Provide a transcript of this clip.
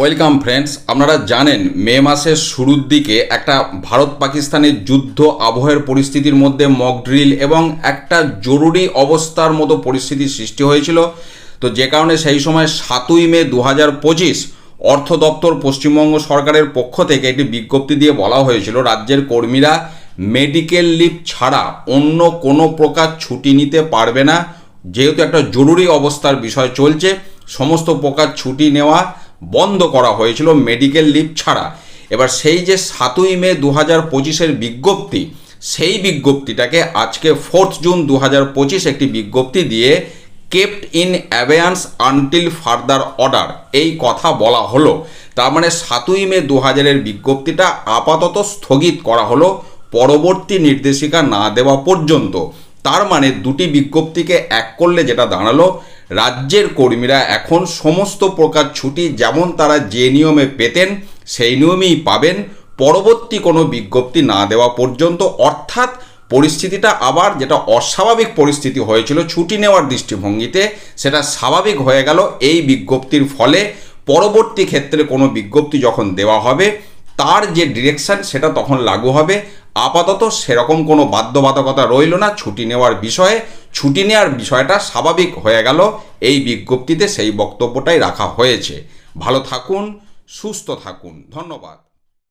Welcome friends আপনারা জানেন, মে মাসের শুরুর দিকে একটা ভারত পাকিস্তানের যুদ্ধ আবহের পরিস্থিতির মধ্যে মক ড্রিল এবং একটা জরুরি অবস্থার মতো পরিস্থিতির সৃষ্টি হয়েছিল। তো যে কারণে সেই সময় সাতই মে দু হাজার পঁচিশ অর্থ দপ্তর পশ্চিমবঙ্গ সরকারের পক্ষ থেকে একটি বিজ্ঞপ্তি দিয়ে বলা হয়েছিল, রাজ্যের কর্মীরা মেডিকেল লিভ ছাড়া অন্য কোনো প্রকার ছুটি নিতে পারবে না। যেহেতু একটা জরুরি অবস্থার বিষয় চলছে, সমস্ত প্রকার ছুটি নেওয়া বন্ধ করা হয়েছিল মেডিকেল লিভ ছাড়া। এবার সেই যে সাতই মে দু হাজার পঁচিশের বিজ্ঞপ্তি, সেই বিজ্ঞপ্তিটাকে আজকে ফোর্থ জুন দু হাজার পঁচিশ একটি বিজ্ঞপ্তি দিয়ে kept in abeyance until further order এই কথা বলা হলো। তার মানে সাতই মে দু হাজারের বিজ্ঞপ্তিটা আপাতত স্থগিত করা হলো পরবর্তী নির্দেশিকা না দেওয়া পর্যন্ত। তার মানে দুটি বিজ্ঞপ্তিকে এক করলে যেটা দাঁড়াল রাজ্যের কর্মীরা এখন সমস্ত প্রকার ছুটি যেমন তারা যে নিয়মে পেতেন, সেই নিয়মেই পাবেন। পরবর্তী কোনো বিজ্ঞপ্তি না দেওয়া পর্যন্ত। অর্থাৎ পরিস্থিতিটা আবার যেটা অস্বাভাবিক পরিস্থিতি হয়েছিল ছুটি নেওয়ার দৃষ্টিভঙ্গিতে, সেটা স্বাভাবিক হয়ে গেল এই বিজ্ঞপ্তির ফলে। পরবর্তী ক্ষেত্রে কোনো বিজ্ঞপ্তি যখন দেওয়া হবে, তার যে ডিরেকশন সেটা তখন লাগু হবে। আপাতত সেরকম কোনো বাধ্যবাধকতা রইল না ছুটি নেওয়ার বিষয়ে। ছুটি নেওয়ার বিষয়টা স্বাভাবিক হয়ে গেল, এই বিজ্ঞপ্তিতে সেই বক্তব্যটাই রাখা হয়েছে। ভালো থাকুন, সুস্থ থাকুন। ধন্যবাদ।